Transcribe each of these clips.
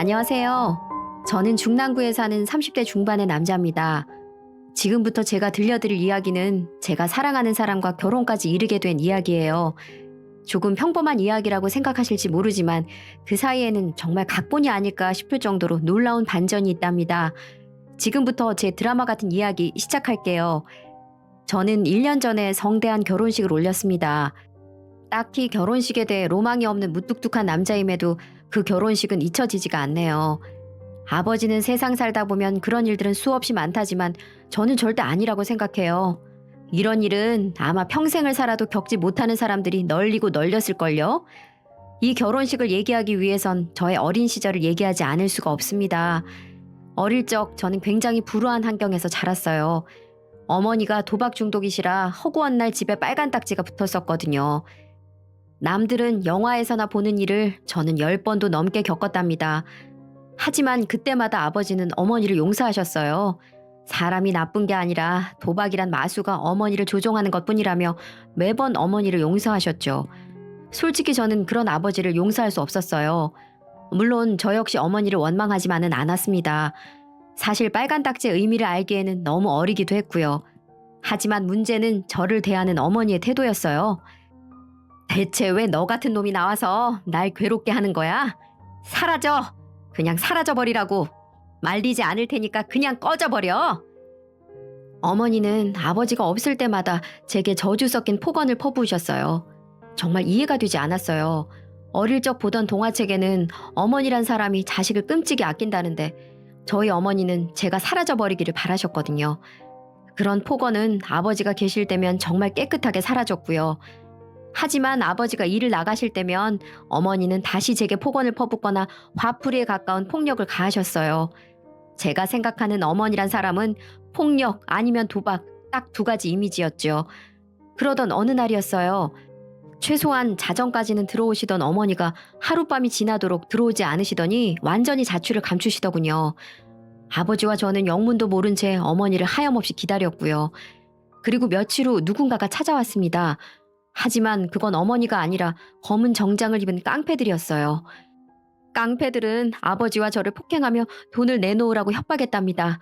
안녕하세요. 저는 중랑구에 사는 30대 중반의 남자입니다. 지금부터 제가 들려드릴 이야기는 제가 사랑하는 사람과 결혼까지 이르게 된 이야기예요. 조금 평범한 이야기라고 생각하실지 모르지만 그 사이에는 정말 각본이 아닐까 싶을 정도로 놀라운 반전이 있답니다. 지금부터 제 드라마 같은 이야기 시작할게요. 저는 1년 전에 성대한 결혼식을 올렸습니다. 딱히 결혼식에 대해 로망이 없는 무뚝뚝한 남자임에도 그 결혼식은 잊혀지지가 않네요. 아버지는 세상 살다 보면 그런 일들은 수없이 많다지만 저는 절대 아니라고 생각해요. 이런 일은 아마 평생을 살아도 겪지 못하는 사람들이 널리고 널렸을걸요? 이 결혼식을 얘기하기 위해선 저의 어린 시절을 얘기하지 않을 수가 없습니다. 어릴 적 저는 굉장히 불우한 환경에서 자랐어요. 어머니가 도박 중독이시라 허구한 날 집에 빨간 딱지가 붙었었거든요. 남들은 영화에서나 보는 일을 저는 열 번도 넘게 겪었답니다. 하지만 그때마다 아버지는 어머니를 용서하셨어요. 사람이 나쁜 게 아니라 도박이란 마수가 어머니를 조종하는 것 뿐이라며 매번 어머니를 용서하셨죠. 솔직히 저는 그런 아버지를 용서할 수 없었어요. 물론 저 역시 어머니를 원망하지만은 않았습니다. 사실 빨간 딱지의 의미를 알기에는 너무 어리기도 했고요. 하지만 문제는 저를 대하는 어머니의 태도였어요. 대체 왜 너 같은 놈이 나와서 날 괴롭게 하는 거야? 사라져! 그냥 사라져버리라고! 말리지 않을 테니까 그냥 꺼져버려! 어머니는 아버지가 없을 때마다 제게 저주 섞인 폭언을 퍼부으셨어요. 정말 이해가 되지 않았어요. 어릴 적 보던 동화책에는 어머니란 사람이 자식을 끔찍이 아낀다는데 저희 어머니는 제가 사라져버리기를 바라셨거든요. 그런 폭언은 아버지가 계실 때면 정말 깨끗하게 사라졌고요. 하지만 아버지가 일을 나가실 때면 어머니는 다시 제게 폭언을 퍼붓거나 화풀이에 가까운 폭력을 가하셨어요. 제가 생각하는 어머니란 사람은 폭력 아니면 도박 딱 두 가지 이미지였죠. 그러던 어느 날이었어요. 최소한 자정까지는 들어오시던 어머니가 하룻밤이 지나도록 들어오지 않으시더니 완전히 자취를 감추시더군요. 아버지와 저는 영문도 모른 채 어머니를 하염없이 기다렸고요. 그리고 며칠 후 누군가가 찾아왔습니다. 하지만 그건 어머니가 아니라 검은 정장을 입은 깡패들이었어요. 깡패들은 아버지와 저를 폭행하며 돈을 내놓으라고 협박했답니다.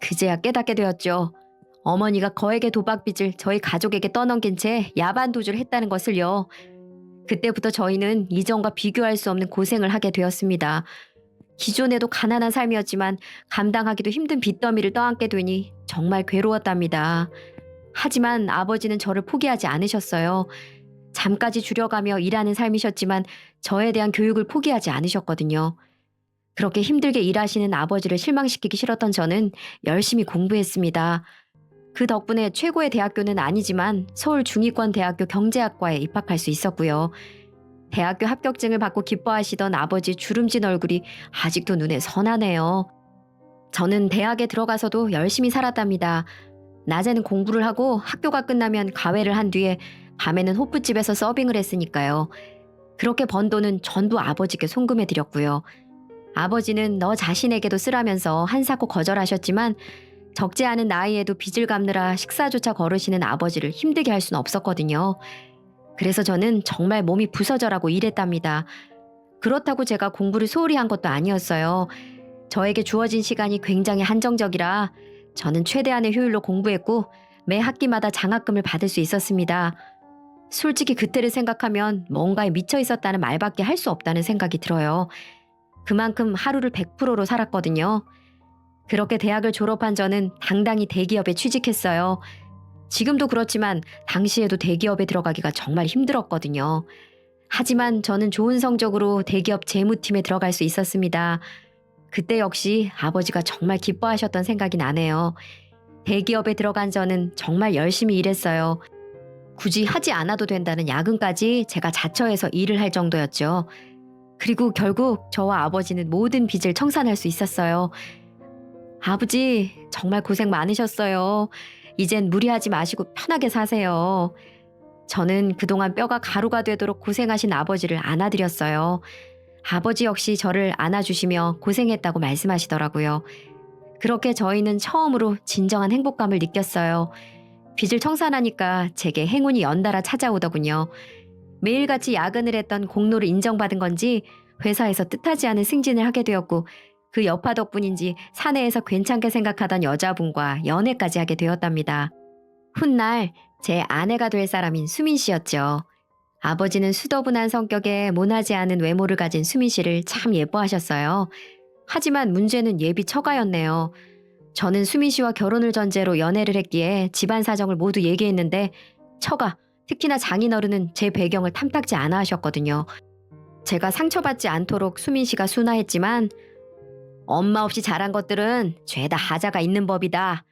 그제야 깨닫게 되었죠. 어머니가 거액의 도박빚을 저희 가족에게 떠넘긴 채 야반 도주를 했다는 것을요. 그때부터 저희는 이전과 비교할 수 없는 고생을 하게 되었습니다. 기존에도 가난한 삶이었지만 감당하기도 힘든 빚더미를 떠안게 되니 정말 괴로웠답니다. 하지만 아버지는 저를 포기하지 않으셨어요. 잠까지 줄여가며 일하는 삶이셨지만 저에 대한 교육을 포기하지 않으셨거든요. 그렇게 힘들게 일하시는 아버지를 실망시키기 싫었던 저는 열심히 공부했습니다. 그 덕분에 최고의 대학교는 아니지만 서울 중위권 대학교 경제학과에 입학할 수 있었고요. 대학교 합격증을 받고 기뻐하시던 아버지 주름진 얼굴이 아직도 눈에 선하네요. 저는 대학에 들어가서도 열심히 살았답니다. 낮에는 공부를 하고 학교가 끝나면 가회를 한 뒤에 밤에는 호프집에서 서빙을 했으니까요. 그렇게 번 돈은 전부 아버지께 송금해 드렸고요. 아버지는 너 자신에게도 쓰라면서 한사코 거절하셨지만 적지 않은 나이에도 빚을 갚느라 식사조차 거르시는 아버지를 힘들게 할 수는 없었거든요. 그래서 저는 정말 몸이 부서져라고 일했답니다. 그렇다고 제가 공부를 소홀히 한 것도 아니었어요. 저에게 주어진 시간이 굉장히 한정적이라 저는 최대한의 효율로 공부했고 매 학기마다 장학금을 받을 수 있었습니다. 솔직히 그때를 생각하면 뭔가에 미쳐 있었다는 말밖에 할 수 없다는 생각이 들어요. 그만큼 하루를 100%로 살았거든요. 그렇게 대학을 졸업한 저는 당당히 대기업에 취직했어요. 지금도 그렇지만 당시에도 대기업에 들어가기가 정말 힘들었거든요. 하지만 저는 좋은 성적으로 대기업 재무팀에 들어갈 수 있었습니다. 그때 역시 아버지가 정말 기뻐하셨던 생각이 나네요. 대기업에 들어간 저는 정말 열심히 일했어요. 굳이 하지 않아도 된다는 야근까지 제가 자처해서 일을 할 정도였죠. 그리고 결국 저와 아버지는 모든 빚을 청산할 수 있었어요. 아버지, 정말 고생 많으셨어요. 이젠 무리하지 마시고 편하게 사세요. 저는 그동안 뼈가 가루가 되도록 고생하신 아버지를 안아드렸어요. 아버지 역시 저를 안아주시며 고생했다고 말씀하시더라고요. 그렇게 저희는 처음으로 진정한 행복감을 느꼈어요. 빚을 청산하니까 제게 행운이 연달아 찾아오더군요. 매일같이 야근을 했던 공로를 인정받은 건지 회사에서 뜻하지 않은 승진을 하게 되었고 그 여파 덕분인지 사내에서 괜찮게 생각하던 여자분과 연애까지 하게 되었답니다. 훗날 제 아내가 될 사람인 수민 씨였죠. 아버지는 수더분한 성격에 모나지 않은 외모를 가진 수민 씨를 참 예뻐하셨어요. 하지만 문제는 예비 처가였네요. 저는 수민 씨와 결혼을 전제로 연애를 했기에 집안 사정을 모두 얘기했는데 처가, 특히나 장인어른은 제 배경을 탐탁지 않아 하셨거든요. 제가 상처받지 않도록 수민 씨가 순화했지만 엄마 없이 자란 것들은 죄다 하자가 있는 법이다.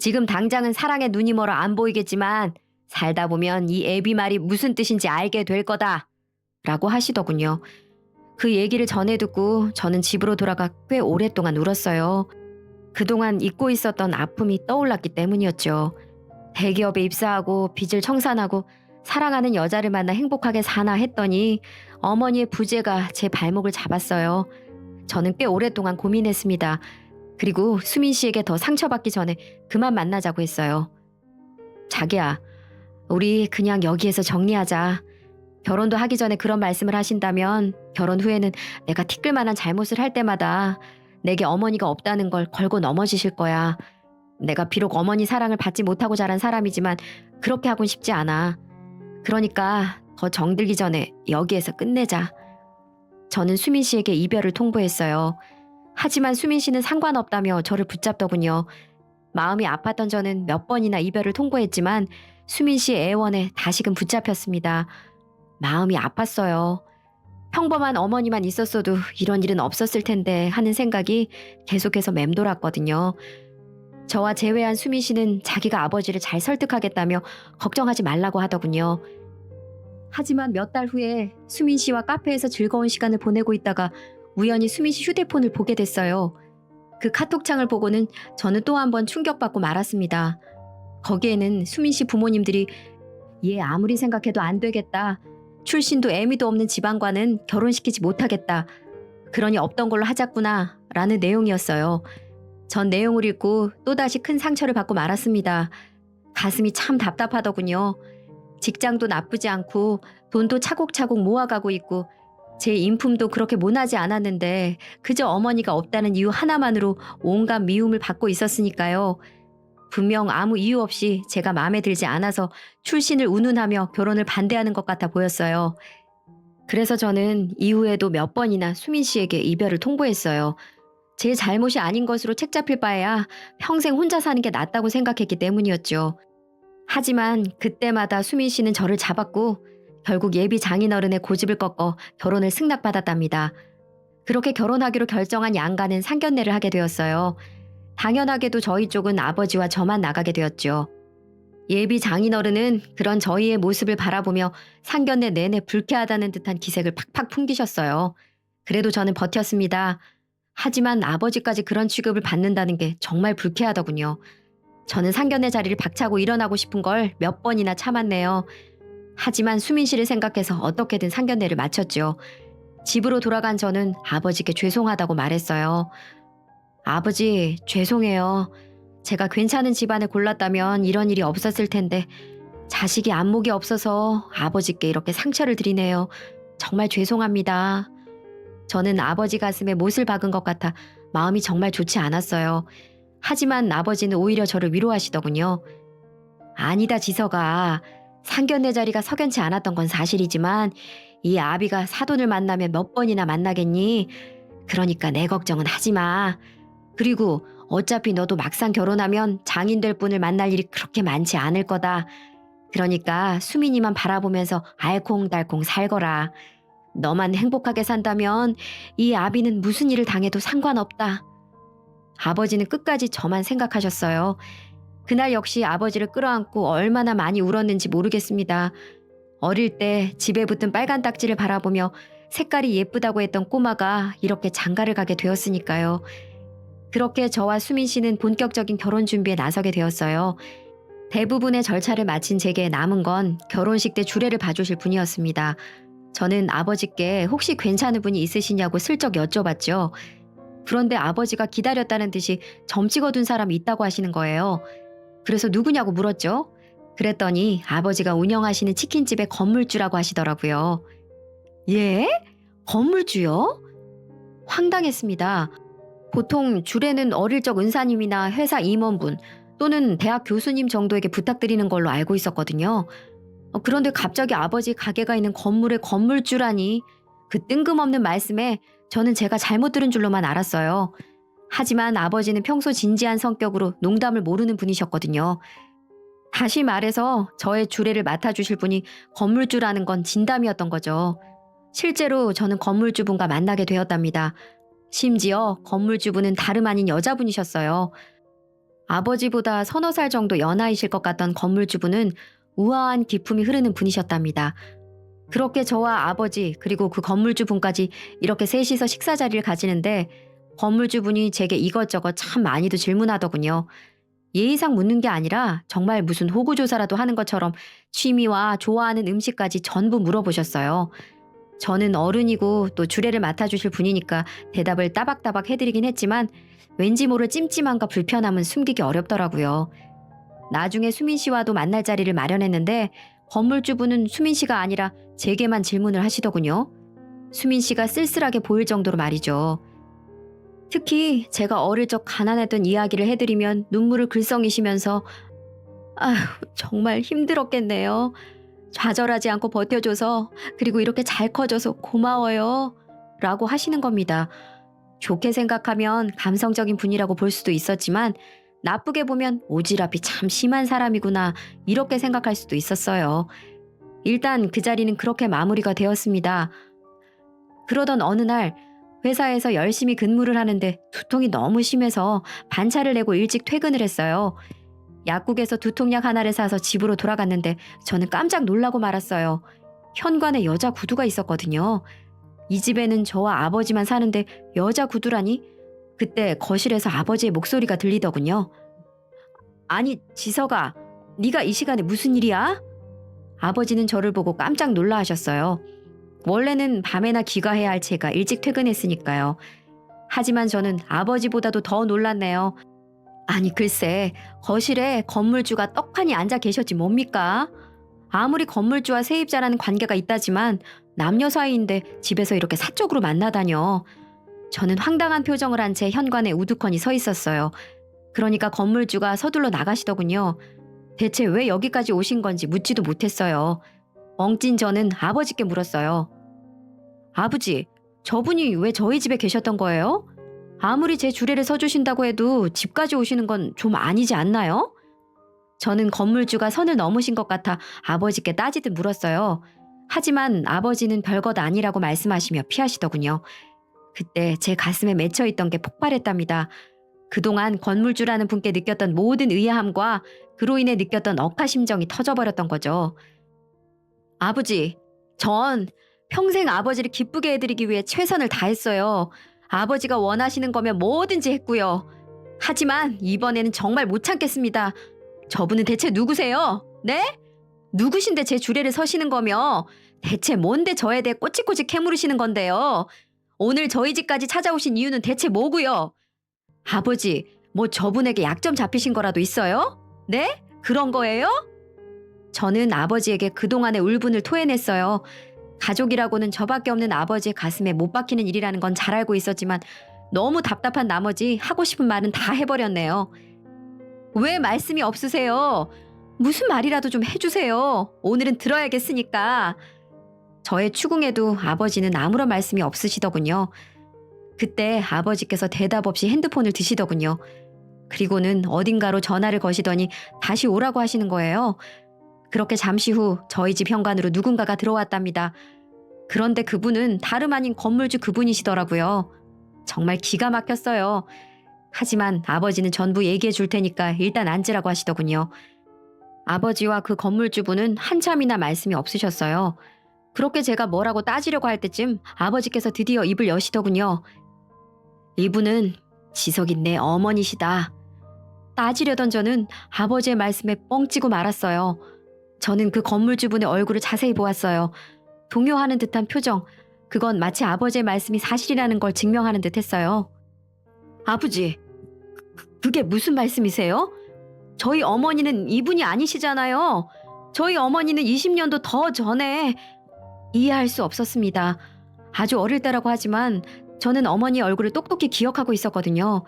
지금 당장은 사랑에 눈이 멀어 안 보이겠지만 살다 보면 이 애비 말이 무슨 뜻인지 알게 될 거다. 라고 하시더군요. 그 얘기를 전해 듣고 저는 집으로 돌아가 꽤 오랫동안 울었어요. 그동안 잊고 있었던 아픔이 떠올랐기 때문이었죠. 대기업에 입사하고 빚을 청산하고 사랑하는 여자를 만나 행복하게 사나 했더니 어머니의 부재가 제 발목을 잡았어요. 저는 꽤 오랫동안 고민했습니다. 그리고 수민 씨에게 더 상처받기 전에 그만 만나자고 했어요. 자기야, 우리 그냥 여기에서 정리하자. 결혼도 하기 전에 그런 말씀을 하신다면 결혼 후에는 내가 티끌 만한 잘못을 할 때마다 내게 어머니가 없다는 걸 걸고 넘어지실 거야. 내가 비록 어머니 사랑을 받지 못하고 자란 사람이지만 그렇게 하곤 싶지 않아. 그러니까 더 정들기 전에 여기에서 끝내자. 저는 수민 씨에게 이별을 통보했어요. 하지만 수민 씨는 상관없다며 저를 붙잡더군요. 마음이 아팠던 저는 몇 번이나 이별을 통보했지만 수민 씨의 애원에 다시금 붙잡혔습니다. 마음이 아팠어요. 평범한 어머니만 있었어도 이런 일은 없었을 텐데 하는 생각이 계속해서 맴돌았거든요. 저와 재회한 수민 씨는 자기가 아버지를 잘 설득하겠다며 걱정하지 말라고 하더군요. 하지만 몇 달 후에 수민 씨와 카페에서 즐거운 시간을 보내고 있다가 우연히 수민 씨 휴대폰을 보게 됐어요. 그 카톡창을 보고는 저는 또 한 번 충격받고 말았습니다. 거기에는 수민 씨 부모님들이 얘 아무리 생각해도 안 되겠다. 출신도 애미도 없는 집안과는 결혼시키지 못하겠다. 그러니 없던 걸로 하자꾸나 라는 내용이었어요. 전 내용을 읽고 또다시 큰 상처를 받고 말았습니다. 가슴이 참 답답하더군요. 직장도 나쁘지 않고 돈도 차곡차곡 모아가고 있고 제 인품도 그렇게 모나지 않았는데 그저 어머니가 없다는 이유 하나만으로 온갖 미움을 받고 있었으니까요. 분명 아무 이유 없이 제가 마음에 들지 않아서 출신을 운운하며 결혼을 반대하는 것 같아 보였어요. 그래서 저는 이후에도 몇 번이나 수민 씨에게 이별을 통보했어요. 제 잘못이 아닌 것으로 책 잡힐 바에야 평생 혼자 사는 게 낫다고 생각했기 때문이었죠. 하지만 그때마다 수민 씨는 저를 잡았고 결국 예비 장인어른의 고집을 꺾어 결혼을 승낙받았답니다. 그렇게 결혼하기로 결정한 양가는 상견례를 하게 되었어요. 당연하게도 저희 쪽은 아버지와 저만 나가게 되었죠. 예비 장인어른은 그런 저희의 모습을 바라보며 상견례 내내 불쾌하다는 듯한 기색을 팍팍 풍기셨어요. 그래도 저는 버텼습니다. 하지만 아버지까지 그런 취급을 받는다는 게 정말 불쾌하더군요. 저는 상견례 자리를 박차고 일어나고 싶은 걸 몇 번이나 참았네요. 하지만 수민 씨를 생각해서 어떻게든 상견례를 마쳤죠. 집으로 돌아간 저는 아버지께 죄송하다고 말했어요. 아버지, 죄송해요. 제가 괜찮은 집안을 골랐다면 이런 일이 없었을 텐데 자식이 안목이 없어서 아버지께 이렇게 상처를 드리네요. 정말 죄송합니다. 저는 아버지 가슴에 못을 박은 것 같아 마음이 정말 좋지 않았어요. 하지만 아버지는 오히려 저를 위로하시더군요. 아니다, 지서가. 상견례 자리가 석연치 않았던 건 사실이지만 이 아비가 사돈을 만나면 몇 번이나 만나겠니? 그러니까 내 걱정은 하지 마. 그리고 어차피 너도 막상 결혼하면 장인 될 분을 만날 일이 그렇게 많지 않을 거다. 그러니까 수민이만 바라보면서 알콩달콩 살거라. 너만 행복하게 산다면 이 아비는 무슨 일을 당해도 상관없다. 아버지는 끝까지 저만 생각하셨어요. 그날 역시 아버지를 끌어안고 얼마나 많이 울었는지 모르겠습니다. 어릴 때 집에 붙은 빨간 딱지를 바라보며 색깔이 예쁘다고 했던 꼬마가 이렇게 장가를 가게 되었으니까요. 그렇게 저와 수민 씨는 본격적인 결혼 준비에 나서게 되었어요. 대부분의 절차를 마친 제게 남은 건 결혼식 때 주례를 봐주실 분이었습니다. 저는 아버지께 혹시 괜찮은 분이 있으시냐고 슬쩍 여쭤봤죠. 그런데 아버지가 기다렸다는 듯이 점 찍어둔 사람이 있다고 하시는 거예요. 그래서 누구냐고 물었죠. 그랬더니 아버지가 운영하시는 치킨집의 건물주라고 하시더라고요. 예? 건물주요? 황당했습니다. 보통 주례는 어릴 적 은사님이나 회사 임원분 또는 대학 교수님 정도에게 부탁드리는 걸로 알고 있었거든요. 어, 그런데 갑자기 아버지 가게가 있는 건물의 건물주라니 그 뜬금없는 말씀에 저는 제가 잘못 들은 줄로만 알았어요. 하지만 아버지는 평소 진지한 성격으로 농담을 모르는 분이셨거든요. 다시 말해서 저의 주례를 맡아주실 분이 건물주라는 건 진담이었던 거죠. 실제로 저는 건물주분과 만나게 되었답니다. 심지어 건물주분은 다름 아닌 여자분이셨어요. 아버지보다 서너 살 정도 연하이실 것 같던 건물주분은 우아한 기품이 흐르는 분이셨답니다. 그렇게 저와 아버지 그리고 그 건물주분까지 이렇게 셋이서 식사 자리를 가지는데 건물주분이 제게 이것저것 참 많이도 질문하더군요. 예의상 묻는 게 아니라 정말 무슨 호구조사라도 하는 것처럼 취미와 좋아하는 음식까지 전부 물어보셨어요. 저는 어른이고 또 주례를 맡아주실 분이니까 대답을 따박따박 해드리긴 했지만 왠지 모를 찜찜함과 불편함은 숨기기 어렵더라고요. 나중에 수민 씨와도 만날 자리를 마련했는데 건물주분은 수민 씨가 아니라 제게만 질문을 하시더군요. 수민 씨가 쓸쓸하게 보일 정도로 말이죠. 특히 제가 어릴 적 가난했던 이야기를 해드리면 눈물을 글썽이시면서 아휴 정말 힘들었겠네요. 좌절하지 않고 버텨줘서 그리고 이렇게 잘 커져서 고마워요. 라고 하시는 겁니다. 좋게 생각하면 감성적인 분이라고 볼 수도 있었지만 나쁘게 보면 오지랖이 참 심한 사람이구나 이렇게 생각할 수도 있었어요. 일단 그 자리는 그렇게 마무리가 되었습니다. 그러던 어느 날 회사에서 열심히 근무를 하는데 두통이 너무 심해서 반차를 내고 일찍 퇴근을 했어요. 약국에서 두통약 하나를 사서 집으로 돌아갔는데 저는 깜짝 놀라고 말았어요. 현관에 여자 구두가 있었거든요. 이 집에는 저와 아버지만 사는데 여자 구두라니? 그때 거실에서 아버지의 목소리가 들리더군요. 아니 지석아, 네가 이 시간에 무슨 일이야? 아버지는 저를 보고 깜짝 놀라 하셨어요. 원래는 밤에나 귀가해야 할 제가 일찍 퇴근했으니까요. 하지만 저는 아버지보다도 더 놀랐네요. 아니 글쎄 거실에 건물주가 떡하니 앉아 계셨지 뭡니까? 아무리 건물주와 세입자라는 관계가 있다지만 남녀 사이인데 집에서 이렇게 사적으로 만나다녀. 저는 황당한 표정을 한 채 현관에 우두커니 서 있었어요. 그러니까 건물주가 서둘러 나가시더군요. 대체 왜 여기까지 오신 건지 묻지도 못했어요. 엉찐 저는 아버지께 물었어요. 아버지, 저분이 왜 저희 집에 계셨던 거예요? 아무리 제 주례를 서주신다고 해도 집까지 오시는 건 좀 아니지 않나요? 저는 건물주가 선을 넘으신 것 같아 아버지께 따지듯 물었어요. 하지만 아버지는 별것 아니라고 말씀하시며 피하시더군요. 그때 제 가슴에 맺혀있던 게 폭발했답니다. 그동안 건물주라는 분께 느꼈던 모든 의아함과 그로 인해 느꼈던 억하심정이 터져버렸던 거죠. 아버지, 전 평생 아버지를 기쁘게 해드리기 위해 최선을 다했어요. 아버지가 원하시는 거면 뭐든지 했고요. 하지만 이번에는 정말 못 참겠습니다. 저분은 대체 누구세요? 네? 누구신데 제 주례를 서시는 거며 대체 뭔데 저에 대해 꼬치꼬치 캐물으시는 건데요? 오늘 저희 집까지 찾아오신 이유는 대체 뭐고요? 아버지, 뭐 저분에게 약점 잡히신 거라도 있어요? 네? 그런 거예요? 저는 아버지에게 그동안의 울분을 토해냈어요. 가족이라고는 저밖에 없는 아버지의 가슴에 못 박히는 일이라는 건 잘 알고 있었지만 너무 답답한 나머지 하고 싶은 말은 다 해버렸네요. 왜 말씀이 없으세요? 무슨 말이라도 좀 해주세요. 오늘은 들어야겠으니까. 저의 추궁에도 아버지는 아무런 말씀이 없으시더군요. 그때 아버지께서 대답 없이 핸드폰을 드시더군요. 그리고는 어딘가로 전화를 거시더니 다시 오라고 하시는 거예요. 그렇게 잠시 후 저희 집 현관으로 누군가가 들어왔답니다. 그런데 그분은 다름 아닌 건물주 그분이시더라고요. 정말 기가 막혔어요. 하지만 아버지는 전부 얘기해 줄 테니까 일단 앉으라고 하시더군요. 아버지와 그 건물주분은 한참이나 말씀이 없으셨어요. 그렇게 제가 뭐라고 따지려고 할 때쯤 아버지께서 드디어 입을 여시더군요. 이분은 지석이 내 어머니시다. 따지려던 저는 아버지의 말씀에 뻥찌고 말았어요. 저는 그 건물 주분의 얼굴을 자세히 보았어요. 동요하는 듯한 표정. 그건 마치 아버지의 말씀이 사실이라는 걸 증명하는 듯 했어요. 아버지, 그- 그게 무슨 말씀이세요? 저희 어머니는 이분이 아니시잖아요. 저희 어머니는 20년도 더 전에 이해할 수 없었습니다. 아주 어릴 때라고 하지만 저는 어머니 얼굴을 똑똑히 기억하고 있었거든요.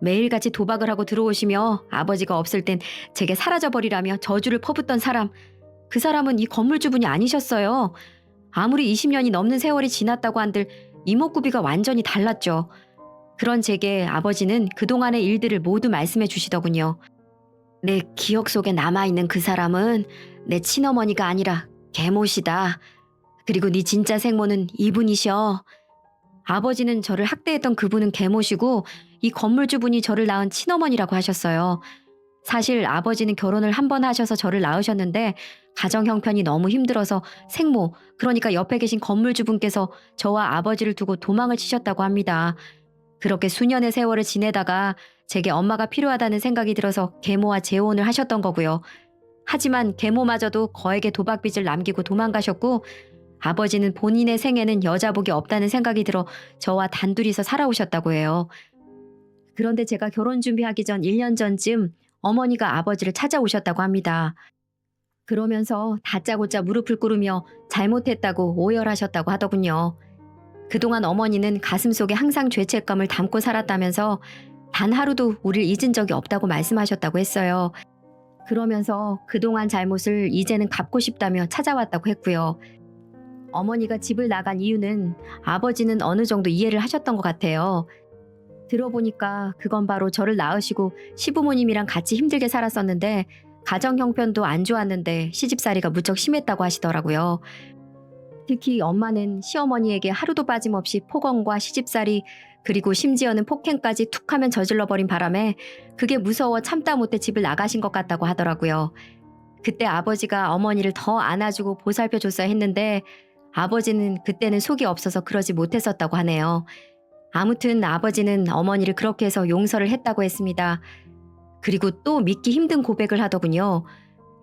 매일같이 도박을 하고 들어오시며 아버지가 없을 땐 제게 사라져버리라며 저주를 퍼붓던 사람. 그 사람은 이 건물주분이 아니셨어요. 아무리 20년이 넘는 세월이 지났다고 한들 이목구비가 완전히 달랐죠. 그런 제게 아버지는 그동안의 일들을 모두 말씀해 주시더군요. 내 기억 속에 남아있는 그 사람은 내 친어머니가 아니라 계모시다. 그리고 네 진짜 생모는 이분이셔. 아버지는 저를 학대했던 그분은 계모시고 이 건물주분이 저를 낳은 친어머니라고 하셨어요. 사실 아버지는 결혼을 한 번 하셔서 저를 낳으셨는데 가정 형편이 너무 힘들어서 생모, 그러니까 옆에 계신 건물주분께서 저와 아버지를 두고 도망을 치셨다고 합니다. 그렇게 수년의 세월을 지내다가 제게 엄마가 필요하다는 생각이 들어서 계모와 재혼을 하셨던 거고요. 하지만 계모마저도 거액의 도박빚을 남기고 도망가셨고 아버지는 본인의 생에는 여자복이 없다는 생각이 들어 저와 단둘이서 살아오셨다고 해요. 그런데 제가 결혼 준비하기 전 1년 전쯤 어머니가 아버지를 찾아오셨다고 합니다. 그러면서 다짜고짜 무릎을 꿇으며 잘못했다고 오열하셨다고 하더군요. 그동안 어머니는 가슴속에 항상 죄책감을 담고 살았다면서 단 하루도 우릴 잊은 적이 없다고 말씀하셨다고 했어요. 그러면서 그동안 잘못을 이제는 갚고 싶다며 찾아왔다고 했고요. 어머니가 집을 나간 이유는 아버지는 어느 정도 이해를 하셨던 것 같아요. 들어보니까 그건 바로 저를 낳으시고 시부모님이랑 같이 힘들게 살았었는데 가정 형편도 안 좋았는데 시집살이가 무척 심했다고 하시더라고요. 특히 엄마는 시어머니에게 하루도 빠짐없이 폭언과 시집살이 그리고 심지어는 폭행까지 툭 하면 저질러 버린 바람에 그게 무서워 참다 못해 집을 나가신 것 같다고 하더라고요. 그때 아버지가 어머니를 더 안아주고 보살펴 줬어야 했는데 아버지는 그때는 속이 없어서 그러지 못했었다고 하네요. 아무튼 아버지는 어머니를 그렇게 해서 용서를 했다고 했습니다. 그리고 또 믿기 힘든 고백을 하더군요.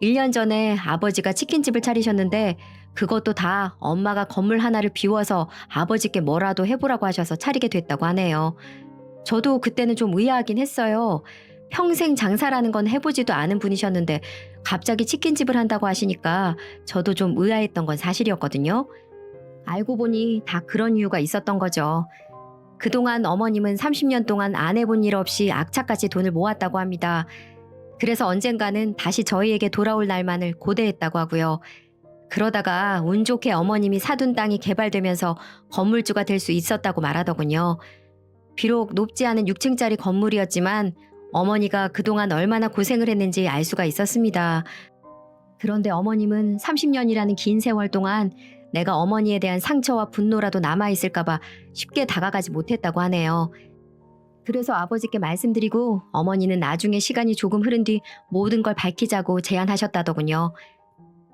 1년 전에 아버지가 치킨집을 차리셨는데 그것도 다 엄마가 건물 하나를 비워서 아버지께 뭐라도 해보라고 하셔서 차리게 됐다고 하네요. 저도 그때는 좀 의아하긴 했어요. 평생 장사라는 건 해보지도 않은 분이셨는데 갑자기 치킨집을 한다고 하시니까 저도 좀 의아했던 건 사실이었거든요. 알고 보니 다 그런 이유가 있었던 거죠. 그동안 어머님은 30년 동안 안 해본 일 없이 악착같이 돈을 모았다고 합니다. 그래서 언젠가는 다시 저희에게 돌아올 날만을 고대했다고 하고요. 그러다가 운 좋게 어머님이 사둔 땅이 개발되면서 건물주가 될 수 있었다고 말하더군요. 비록 높지 않은 6층짜리 건물이었지만 어머니가 그동안 얼마나 고생을 했는지 알 수가 있었습니다. 그런데 어머님은 30년이라는 긴 세월 동안 내가 어머니에 대한 상처와 분노라도 남아있을까봐 쉽게 다가가지 못했다고 하네요. 그래서 아버지께 말씀드리고 어머니는 나중에 시간이 조금 흐른 뒤 모든 걸 밝히자고 제안하셨다더군요.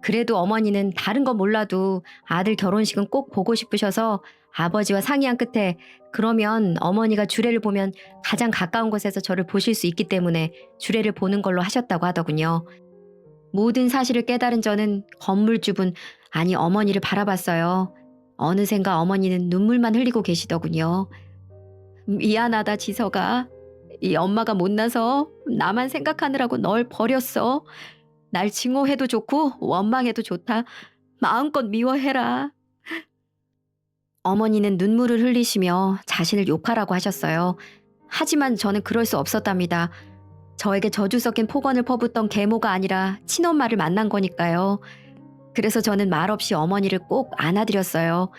그래도 어머니는 다른 건 몰라도 아들 결혼식은 꼭 보고 싶으셔서 아버지와 상의한 끝에 그러면 어머니가 주례를 보면 가장 가까운 곳에서 저를 보실 수 있기 때문에 주례를 보는 걸로 하셨다고 하더군요. 모든 사실을 깨달은 저는 건물주분, 아니 어머니를 바라봤어요. 어느샌가 어머니는 눈물만 흘리고 계시더군요. 미안하다 지서가. 이 엄마가 못나서 나만 생각하느라고 널 버렸어. 날 징호해도 좋고 원망해도 좋다. 마음껏 미워해라. 어머니는 눈물을 흘리시며 자신을 욕하라고 하셨어요. 하지만 저는 그럴 수 없었답니다. 저에게 저주 섞인 폭언을 퍼붓던 계모가 아니라 친엄마를 만난 거니까요. 그래서 저는 말없이 어머니를 꼭 안아드렸어요.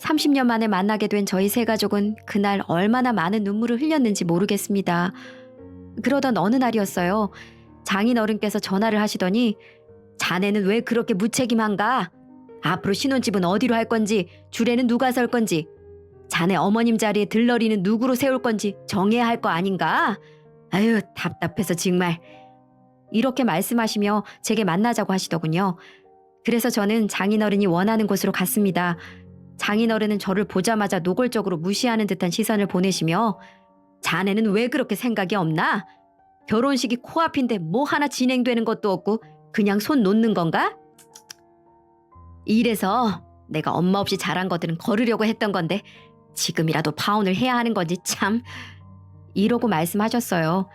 30년 만에 만나게 된 저희 세 가족은 그날 얼마나 많은 눈물을 흘렸는지 모르겠습니다. 그러던 어느 날이었어요. 장인 어른께서 전화를 하시더니 자네는 왜 그렇게 무책임한가? 앞으로 신혼집은 어디로 할 건지 주례는 누가 설 건지 자네 어머님 자리에 들러리는 누구로 세울 건지 정해야 할 거 아닌가? 아유 답답해서 정말 이렇게 말씀하시며 제게 만나자고 하시더군요. 그래서 저는 장인어른이 원하는 곳으로 갔습니다. 장인어른은 저를 보자마자 노골적으로 무시하는 듯한 시선을 보내시며 자네는 왜 그렇게 생각이 없나? 결혼식이 코앞인데 뭐 하나 진행되는 것도 없고 그냥 손 놓는 건가? 이래서 내가 엄마 없이 자란 것들은 거르려고 했던 건데 지금이라도 파혼을 해야 하는 건지 참 이러고 말씀하셨어요.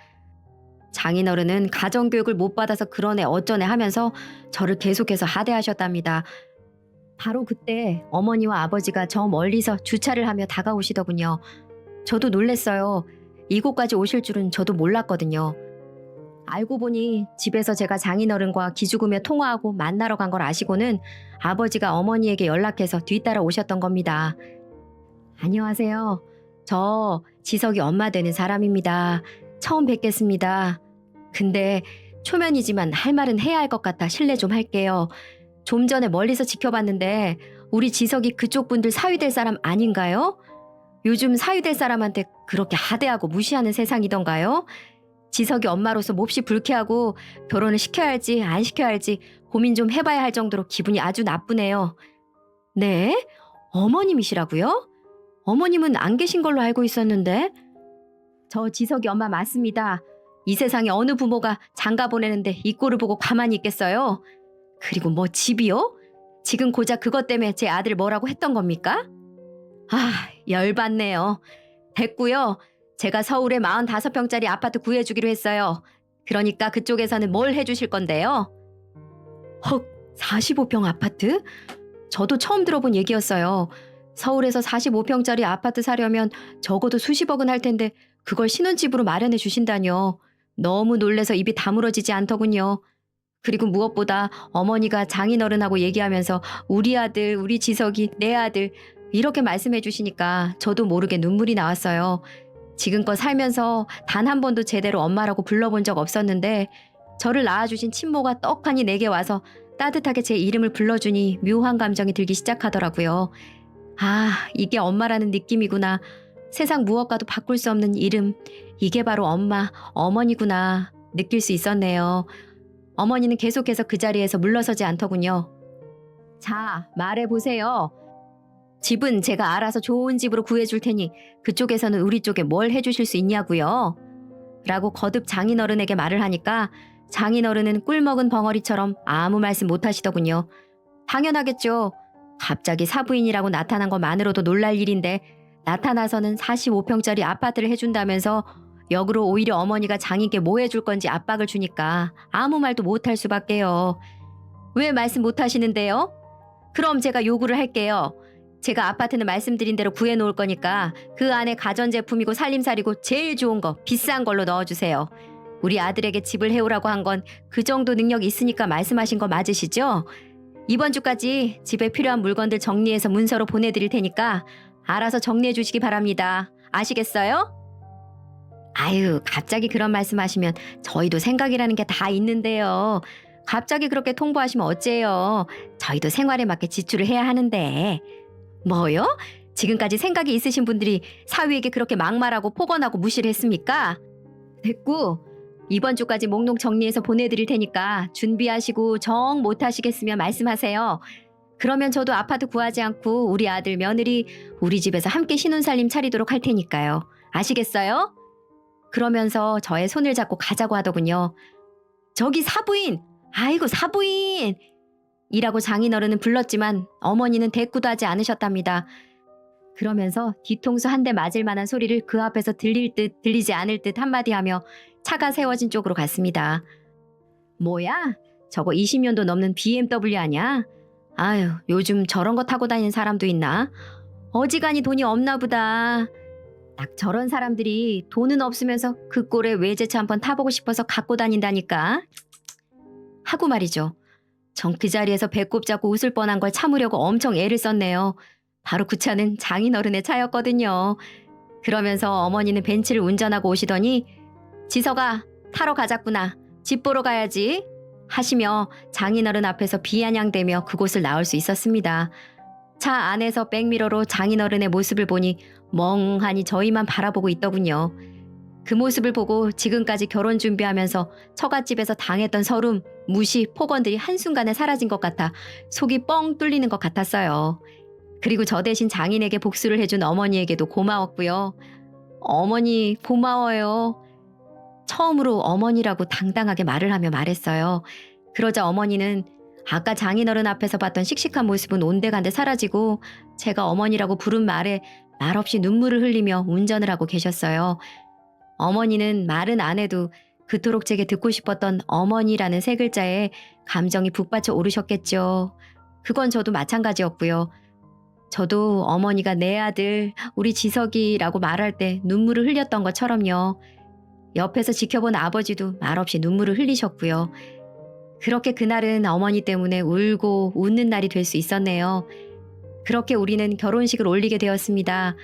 장인어른은 가정교육을 못 받아서 그러네 어쩌네 하면서 저를 계속해서 하대하셨답니다. 바로 그때 어머니와 아버지가 저 멀리서 주차를 하며 다가오시더군요. 저도 놀랬어요. 이곳까지 오실 줄은 저도 몰랐거든요. 알고 보니 집에서 제가 장인어른과 기죽으며 통화하고 만나러 간 걸 아시고는 아버지가 어머니에게 연락해서 뒤따라 오셨던 겁니다. 안녕하세요. 저 지석이 엄마 되는 사람입니다. 처음 뵙겠습니다. 근데 초면이지만 할 말은 해야 할 것 같아 실례 좀 할게요. 좀 전에 멀리서 지켜봤는데 우리 지석이 그쪽 분들 사위될 사람 아닌가요? 요즘 사위될 사람한테 그렇게 하대하고 무시하는 세상이던가요? 지석이 엄마로서 몹시 불쾌하고 결혼을 시켜야 할지 안 시켜야 할지 고민 좀 해봐야 할 정도로 기분이 아주 나쁘네요. 네? 어머님이시라고요? 어머님은 안 계신 걸로 알고 있었는데. 저 지석이 엄마 맞습니다. 이 세상에 어느 부모가 장가 보내는데 이 꼴을 보고 가만히 있겠어요? 그리고 뭐 집이요? 지금 고작 그것 때문에 제 아들 뭐라고 했던 겁니까? 아, 열받네요. 됐고요. 제가 서울에 45평짜리 아파트 구해주기로 했어요. 그러니까 그쪽에서는 뭘 해주실 건데요? 헉, 45평 아파트? 저도 처음 들어본 얘기였어요. 서울에서 45평짜리 아파트 사려면 적어도 수십억은 할 텐데 그걸 신혼집으로 마련해 주신다뇨. 너무 놀래서 입이 다물어지지 않더군요. 그리고 무엇보다 어머니가 장인어른하고 얘기하면서 우리 아들, 우리 지석이, 내 아들 이렇게 말씀해 주시니까 저도 모르게 눈물이 나왔어요. 지금껏 살면서 단 한 번도 제대로 엄마라고 불러본 적 없었는데 저를 낳아주신 친모가 떡하니 내게 와서 따뜻하게 제 이름을 불러주니 묘한 감정이 들기 시작하더라고요. 아, 이게 엄마라는 느낌이구나. 세상 무엇과도 바꿀 수 없는 이름. 이게 바로 엄마, 어머니구나. 느낄 수 있었네요. 어머니는 계속해서 그 자리에서 물러서지 않더군요. 자, 말해보세요. 집은 제가 알아서 좋은 집으로 구해줄 테니 그쪽에서는 우리 쪽에 뭘 해주실 수 있냐고요? 라고 거듭 장인어른에게 말을 하니까 장인어른은 꿀 먹은 벙어리처럼 아무 말씀 못 하시더군요. 당연하겠죠. 갑자기 사부인이라고 나타난 것만으로도 놀랄 일인데 나타나서는 45평짜리 아파트를 해준다면서 역으로 오히려 어머니가 장인께 뭐 해줄 건지 압박을 주니까 아무 말도 못할 수밖에요. 왜 말씀 못 하시는데요? 그럼 제가 요구를 할게요. 제가 아파트는 말씀드린 대로 구해 놓을 거니까 그 안에 가전제품이고 살림살이고 제일 좋은 거 비싼 걸로 넣어주세요. 우리 아들에게 집을 해오라고 한 건 그 정도 능력 있으니까 말씀하신 거 맞으시죠? 이번 주까지 집에 필요한 물건들 정리해서 문서로 보내드릴 테니까 알아서 정리해 주시기 바랍니다. 아시겠어요? 아유, 갑자기 그런 말씀하시면 저희도 생각이라는 게 다 있는데요. 갑자기 그렇게 통보하시면 어째요? 저희도 생활에 맞게 지출을 해야 하는데. 뭐요? 지금까지 생각이 있으신 분들이 사위에게 그렇게 막말하고 폭언하고 무시를 했습니까? 됐고, 이번 주까지 목록 정리해서 보내드릴 테니까 준비하시고 정 못하시겠으면 말씀하세요. 그러면 저도 아파트 구하지 않고 우리 아들 며느리 우리 집에서 함께 신혼살림 차리도록 할 테니까요. 아시겠어요? 그러면서 저의 손을 잡고 가자고 하더군요. 저기 사부인! 아이고 사부인! 이라고 장인어른은 불렀지만 어머니는 대꾸도 하지 않으셨답니다. 그러면서 뒤통수 한 대 맞을 만한 소리를 그 앞에서 들릴 듯 들리지 않을 듯 한마디 하며 차가 세워진 쪽으로 갔습니다. 뭐야? 저거 20년도 넘는 BMW 아냐? 아유, 요즘 저런 거 타고 다니는 사람도 있나? 어지간히 돈이 없나 보다. 딱 저런 사람들이 돈은 없으면서 그 꼴에 외제차 한번 타보고 싶어서 갖고 다닌다니까. 하고 말이죠. 전 그 자리에서 배꼽 잡고 웃을 뻔한 걸 참으려고 엄청 애를 썼네요. 바로 그 차는 장인어른의 차였거든요. 그러면서 어머니는 벤츠를 운전하고 오시더니 지석아 타러 가자꾸나 집 보러 가야지 하시며 장인어른 앞에서 비아냥대며 그곳을 나올 수 있었습니다. 차 안에서 백미러로 장인어른의 모습을 보니 멍하니 저희만 바라보고 있더군요. 그 모습을 보고 지금까지 결혼 준비하면서 처갓집에서 당했던 서름, 무시, 폭언들이 한순간에 사라진 것 같아 속이 뻥 뚫리는 것 같았어요. 그리고 저 대신 장인에게 복수를 해준 어머니에게도 고마웠고요. 어머니 고마워요. 처음으로 어머니라고 당당하게 말을 하며 말했어요. 그러자 어머니는 아까 장인어른 앞에서 봤던 씩씩한 모습은 온데간데 사라지고 제가 어머니라고 부른 말에 말없이 눈물을 흘리며 운전을 하고 계셨어요. 어머니는 말은 안 해도 그토록 제게 듣고 싶었던 어머니라는 세 글자에 감정이 북받쳐 오르셨겠죠. 그건 저도 마찬가지였고요. 저도 어머니가 내 아들, 우리 지석이라고 말할 때 눈물을 흘렸던 것처럼요. 옆에서 지켜본 아버지도 말없이 눈물을 흘리셨고요. 그렇게 그날은 어머니 때문에 울고 웃는 날이 될 수 있었네요. 그렇게 우리는 결혼식을 올리게 되었습니다.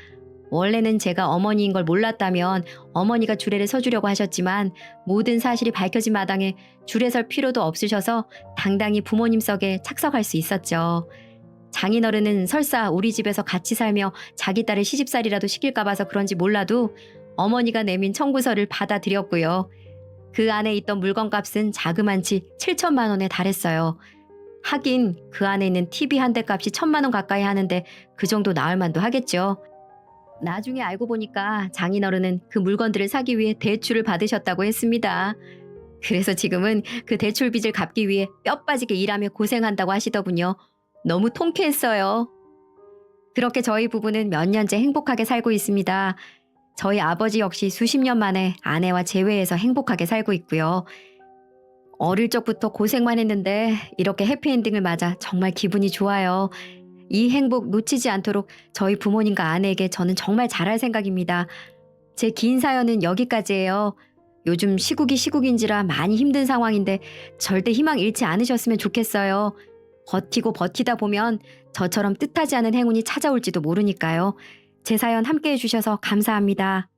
원래는 제가 어머니인 걸 몰랐다면 어머니가 주례를 서주려고 하셨지만 모든 사실이 밝혀진 마당에 줄에 설 필요도 없으셔서 당당히 부모님 석에 착석할 수 있었죠. 장인어른은 설사 우리 집에서 같이 살며 자기 딸을 시집살이라도 시킬까 봐서 그런지 몰라도 어머니가 내민 청구서를 받아들였고요. 그 안에 있던 물건값은 자그만치 7천만 원에 달했어요. 하긴 그 안에 있는 TV 한 대 값이 천만 원 가까이 하는데 그 정도 나을 만도 하겠죠. 나중에 알고 보니까 장인어른은 그 물건들을 사기 위해 대출을 받으셨다고 했습니다. 그래서 지금은 그 대출 빚을 갚기 위해 뼈 빠지게 일하며 고생한다고 하시더군요. 너무 통쾌했어요. 그렇게 저희 부부는 몇 년째 행복하게 살고 있습니다. 저희 아버지 역시 수십 년 만에 아내와 재회해서 행복하게 살고 있고요. 어릴 적부터 고생만 했는데 이렇게 해피엔딩을 맞아 정말 기분이 좋아요. 이 행복 놓치지 않도록 저희 부모님과 아내에게 저는 정말 잘할 생각입니다. 제 긴 사연은 여기까지예요. 요즘 시국이 시국인지라 많이 힘든 상황인데 절대 희망 잃지 않으셨으면 좋겠어요. 버티고 버티다 보면 저처럼 뜻하지 않은 행운이 찾아올지도 모르니까요. 제 사연 함께 해주셔서 감사합니다.